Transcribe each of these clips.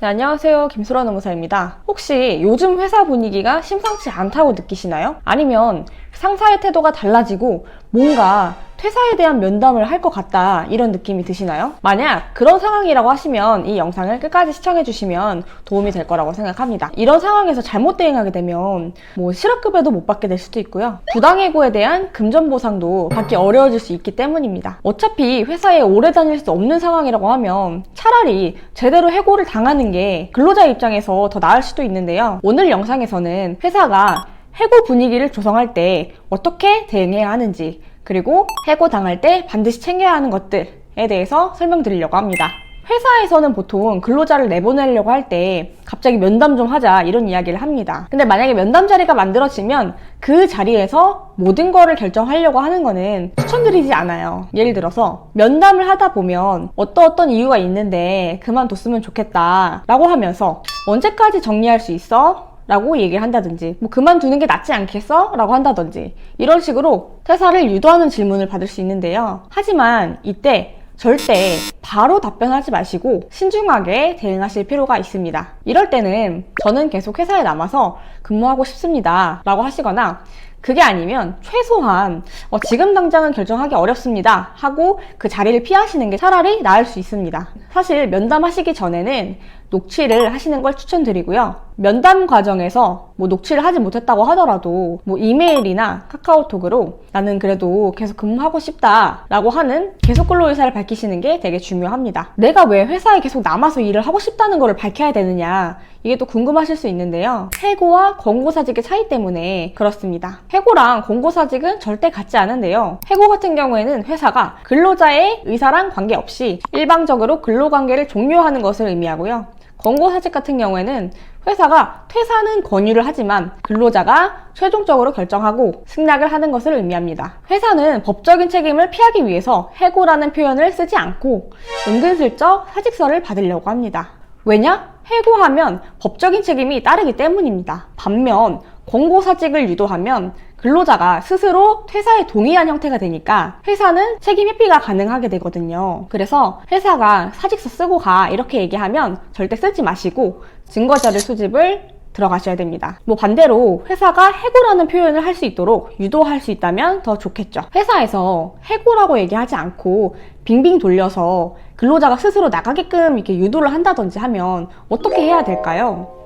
네, 안녕하세요. 김소라 노무사입니다. 혹시 요즘 회사 분위기가 심상치 않다고 느끼시나요? 아니면 상사의 태도가 달라지고 뭔가 퇴사에 대한 면담을 할 것 같다 이런 느낌이 드시나요? 만약 그런 상황이라고 하시면 이 영상을 끝까지 시청해 주시면 도움이 될 거라고 생각합니다. 이런 상황에서 잘못 대응하게 되면 뭐 실업급여도 못 받게 될 수도 있고요. 부당해고에 대한 금전 보상도 받기 어려워질 수 있기 때문입니다. 어차피 회사에 오래 다닐 수 없는 상황이라고 하면 차라리 제대로 해고를 당하는 게 근로자 입장에서 더 나을 수도 있는데요. 오늘 영상에서는 회사가 해고 분위기를 조성할 때 어떻게 대응해야 하는지 그리고 해고 당할 때 반드시 챙겨야 하는 것들에 대해서 설명드리려고 합니다. 회사에서는 보통 근로자를 내보내려고 할 때 갑자기 면담 좀 하자 이런 이야기를 합니다. 근데 만약에 면담 자리가 만들어지면 그 자리에서 모든 거를 결정하려고 하는 거는 추천드리지 않아요. 예를 들어서 면담을 하다 보면 어떤 어떤 이유가 있는데 그만뒀으면 좋겠다 라고 하면서 언제까지 정리할 수 있어? 라고 얘기를 한다든지 뭐 그만두는 게 낫지 않겠어? 라고 한다든지 이런 식으로 퇴사를 유도하는 질문을 받을 수 있는데요. 하지만 이때 절대 바로 답변하지 마시고 신중하게 대응하실 필요가 있습니다. 이럴 때는 저는 계속 회사에 남아서 근무하고 싶습니다. 라고 하시거나 그게 아니면 최소한 어, 지금 당장은 결정하기 어렵습니다 하고 그 자리를 피하시는 게 차라리 나을 수 있습니다. 사실 면담하시기 전에는 녹취를 하시는 걸 추천드리고요. 면담 과정에서 뭐 녹취를 하지 못했다고 하더라도 뭐 이메일이나 카카오톡으로 나는 그래도 계속 근무하고 싶다라고 하는 계속 근로 의사를 밝히시는 게 되게 중요합니다. 내가 왜 회사에 계속 남아서 일을 하고 싶다는 거를 밝혀야 되느냐 이게 또 궁금하실 수 있는데요. 해고와 권고사직의 차이 때문에 그렇습니다. 해고랑 권고사직은 절대 같지 않은데요. 해고 같은 경우에는 회사가 근로자의 의사랑 관계없이 일방적으로 근로관계를 종료하는 것을 의미하고요. 권고사직 같은 경우에는 회사가 퇴사는 권유를 하지만 근로자가 최종적으로 결정하고 승낙을 하는 것을 의미합니다. 회사는 법적인 책임을 피하기 위해서 해고라는 표현을 쓰지 않고 은근슬쩍 사직서를 받으려고 합니다. 왜냐? 해고하면 법적인 책임이 따르기 때문입니다. 반면 권고사직을 유도하면 근로자가 스스로 퇴사에 동의한 형태가 되니까 회사는 책임 회피가 가능하게 되거든요. 그래서 회사가 사직서 쓰고 가 이렇게 얘기하면 절대 쓰지 마시고 증거자료 수집을 들어가셔야 됩니다. 뭐 반대로 회사가 해고라는 표현을 할 수 있도록 유도할 수 있다면 더 좋겠죠. 회사에서 해고라고 얘기하지 않고 빙빙 돌려서 근로자가 스스로 나가게끔 이렇게 유도를 한다든지 하면 어떻게 해야 될까요?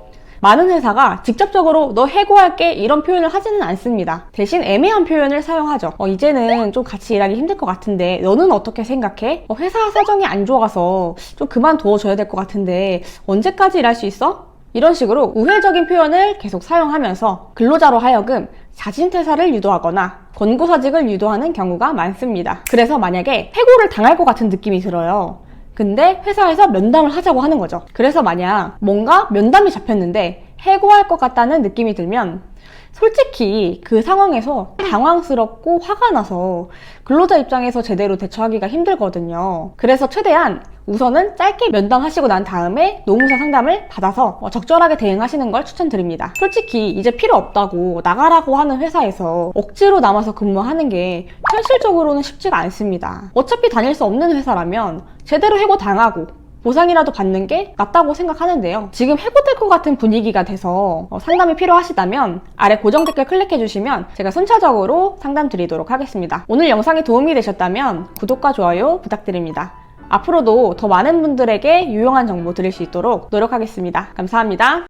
많은 회사가 직접적으로 너 해고할게 이런 표현을 하지는 않습니다. 대신 애매한 표현을 사용하죠. 어, 이제는 좀 같이 일하기 힘들 것 같은데 너는 어떻게 생각해? 어, 회사 사정이 안 좋아서 좀 그만둬줘야 될 것 같은데 언제까지 일할 수 있어? 이런 식으로 우회적인 표현을 계속 사용하면서 근로자로 하여금 자진 퇴사를 유도하거나 권고사직을 유도하는 경우가 많습니다. 그래서 만약에 해고를 당할 것 같은 느낌이 들어요. 근데 회사에서 면담을 하자고 하는 거죠. 그래서 만약 뭔가 면담이 잡혔는데 해고할 것 같다는 느낌이 들면 솔직히 그 상황에서 당황스럽고 화가 나서 근로자 입장에서 제대로 대처하기가 힘들거든요. 그래서 최대한 우선은 짧게 면담하시고 난 다음에 노무사 상담을 받아서 어, 적절하게 대응하시는 걸 추천드립니다. 솔직히 이제 필요 없다고 나가라고 하는 회사에서 억지로 남아서 근무하는 게 현실적으로는 쉽지가 않습니다. 어차피 다닐 수 없는 회사라면 제대로 해고 당하고 보상이라도 받는 게 낫다고 생각하는데요. 지금 해고될 것 같은 분위기가 돼서 어, 상담이 필요하시다면 아래 고정 댓글 클릭해 주시면 제가 순차적으로 상담 드리도록 하겠습니다. 오늘 영상이 도움이 되셨다면 구독과 좋아요 부탁드립니다. 앞으로도 더 많은 분들에게 유용한 정보 드릴 수 있도록 노력하겠습니다. 감사합니다.